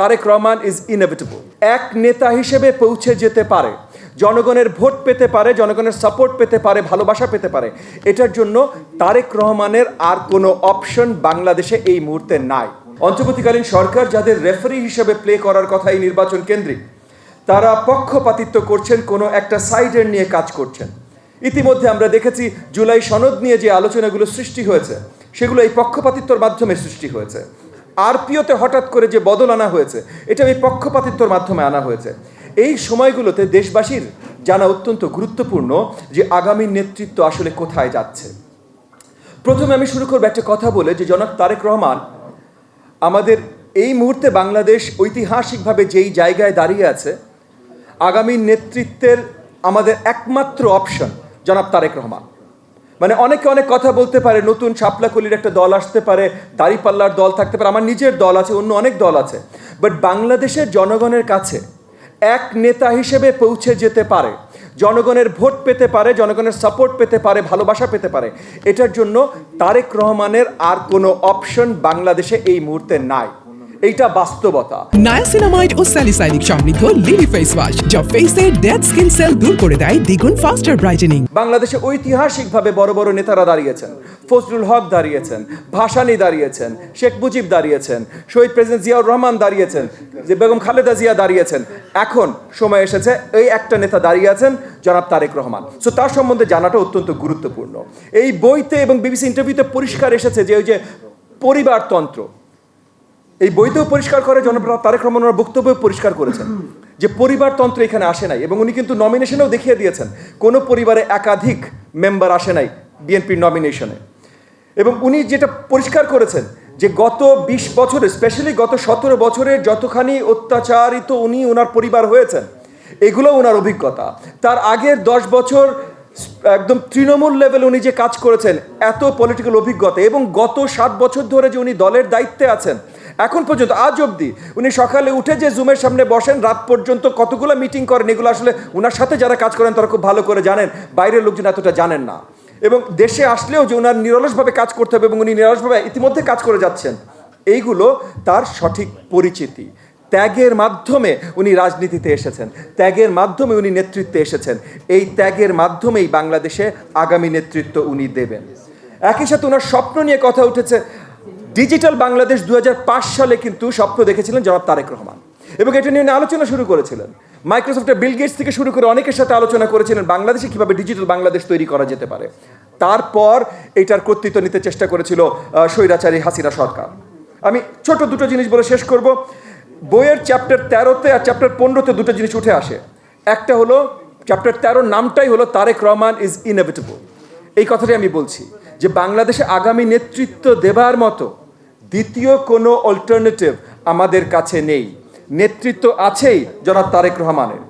Tarique Rahman is inevitable এক নেতা হিসেবে পৌঁছে যেতে পারে, জনগণের ভোট পেতে পারে, জনগণের সাপোর্ট পেতে পারে, ভালোবাসা পেতে পারে। এটার জন্য তারেক রহমানের আর কোনো অপশন বাংলাদেশে এই মুহূর্তে নাই। অন্তর্বর্তীকালীন সরকার যাদের রেফারি হিসেবে প্লে করার কথা এই নির্বাচন কেন্দ্রিক, তারা পক্ষপাতিত্ব করছেন, কোনো একটা সাইডের নিয়ে কাজ করছেন। ইতিমধ্যে আমরা দেখেছি জুলাই সনদ নিয়ে যে আলোচনাগুলো সৃষ্টি হয়েছে, সেগুলো এই পক্ষপাতিত্বর মাধ্যমে সৃষ্টি হয়েছে। আরপিওতে হঠাৎ করে যে বদল আনা হয়েছে, এটা এই পক্ষপাতিত্বর মাধ্যমে আনা হয়েছে। এই সময়গুলোতে দেশবাসীর জানা অত্যন্ত গুরুত্বপূর্ণ যে আগামী নেতৃত্ব আসলে কোথায় যাচ্ছে। প্রথমে আমি শুরু করব একটা কথা বলে যে জনাব তারেক রহমান আমাদের এই মুহূর্তে বাংলাদেশ ঐতিহাসিকভাবে যেই জায়গায় দাঁড়িয়ে আছে, আগামী নেতৃত্বের আমাদের একমাত্র অপশন জনাব তারেক রহমান। মানে অনেকে অনেক কথা বলতে পারে, নতুন শাপলাকলির একটা দল আসতে পারে, দাড়িপাল্লার দল থাকতে পারে, আমার নিজের দল আছে, অন্য অনেক দল আছে বাট বাংলাদেশের জনগণের কাছে এক নেতা হিসেবে পৌঁছে যেতে পারে, জনগণের ভোট পেতে পারে, জনগণের সাপোর্ট পেতে পারে, ভালোবাসা পেতে পারে, এটার জন্য তারেক রহমানের আর কোনো অপশন বাংলাদেশে এই মুহূর্তে নাই। এইটা বাস্তবতা। নায়াসিনামাইড ও স্যালিসাইলিক সমৃদ্ধ লিলি ফেস ওয়াশ যা ফেসের ডেড স্কিন সেল দূর করে দেয় দ্বিগুণ ফাস্টার ব্রাইটেনিং বাংলাদেশে ঐতিহাসিকভাবে বড় বড় নেতারা দাঁড়িয়েছেন। ফজলুল হক দাঁড়িয়েছেন ভাসানী দাঁড়িয়েছেন শেখ মুজিব দাঁড়িয়েছেন শহীদ প্রেসিডেন্ট জিয়াউর রহমান দাঁড়িয়েছেন যে বেগম খালেদা জিয়া দাঁড়িয়েছেন। এখন সময় এসেছে এই একটা নেতা দাঁড়িয়ে আছেন জনাব তারেক রহমান। সো তার সম্বন্ধে জানাটা অত্যন্ত গুরুত্বপূর্ণ। এই বইতে এবং বিবিসি ইন্টারভিউতে পরিষ্কার এসেছে যে ওই যে পরিবারতন্ত্র এই বইতেও পরিষ্কার করে জনাব তারেক ওনার বক্তব্যও পরিষ্কার করেছেন যে পরিবারতন্ত্র এখানে আসে নাই এবং উনি কিন্তু নমিনেশনেও দেখিয়ে দিয়েছেন। কোনো পরিবারে একাধিক মেম্বার আসে নাই বিএনপির নমিনেশনে এবং উনি যেটা পরিষ্কার করেছেন যে গত বিশ বছরে স্পেশালি গত সতেরো বছরের যতখানি অত্যাচারিত উনি ওনার পরিবার হয়েছেন, এগুলো ওনার অভিজ্ঞতা। তার আগের দশ বছর একদম তৃণমূল লেভেল উনি যে কাজ করেছেন, এত পলিটিক্যাল অভিজ্ঞতা এবং গত সাত বছর ধরে যে উনি দলের দায়িত্বে আছেন এখন পর্যন্ত, আজ অবধি উনি সকালে উঠে যে জুমের সামনে বসেন, রাত পর্যন্ত কতগুলো মিটিং করেন, এগুলো আসলে ওনার সাথে যারা কাজ করেন তারা খুব ভালো করে জানেন, বাইরের লোকজন এতটা জানেন না। এবং দেশে আসলেও যে ওনার নিরলসভাবে কাজ করতে হবে এবং উনি নিরলসভাবে ইতিমধ্যে কাজ করে যাচ্ছেন, এইগুলো তার সঠিক পরিচিতি। ত্যাগের মাধ্যমে উনি রাজনীতিতে এসেছেন, ত্যাগের মাধ্যমে উনি নেতৃত্বে এসেছেন, এই ত্যাগের মাধ্যমেই বাংলাদেশে আগামী নেতৃত্ব উনি দেবেন। একই সাথে ওনার স্বপ্ন নিয়ে কথা উঠেছে ডিজিটাল বাংলাদেশ দু হাজার পাঁচ সালে কিন্তু স্বপ্ন দেখেছিলেন জনাব তারেক রহমান। এবং এটা নিয়ে আলোচনা শুরু করেছিলেন। মাইক্রোসফটের বিল গেটস থেকে শুরু করে অনেকের সাথে আলোচনা করেছিলেন বাংলাদেশে কীভাবে ডিজিটাল বাংলাদেশ তৈরি করা যেতে পারে। তারপর এটার কর্তৃত্ব নিতে চেষ্টা করেছিল স্বৈরাচারী হাসিনা সরকার। আমি ছোট দুটো জিনিস বলে শেষ করব। বইয়ের চ্যাপ্টার তেরোতে আর চ্যাপ্টার পনেরোতে দুটো জিনিস উঠে আসে। একটা হলো চ্যাপ্টার তেরোর নামটাই হলো তারেক রহমান ইজ ইনএভিটেবল এই কথাটাই আমি বলছি যে বাংলাদেশে আগামী নেতৃত্ব দেবার মতো দ্বিতীয় কোনো অল্টারনেটিভ আমাদের কাছে নেই। নেতৃত্ব আছেই জনাব তারেক রহমানের।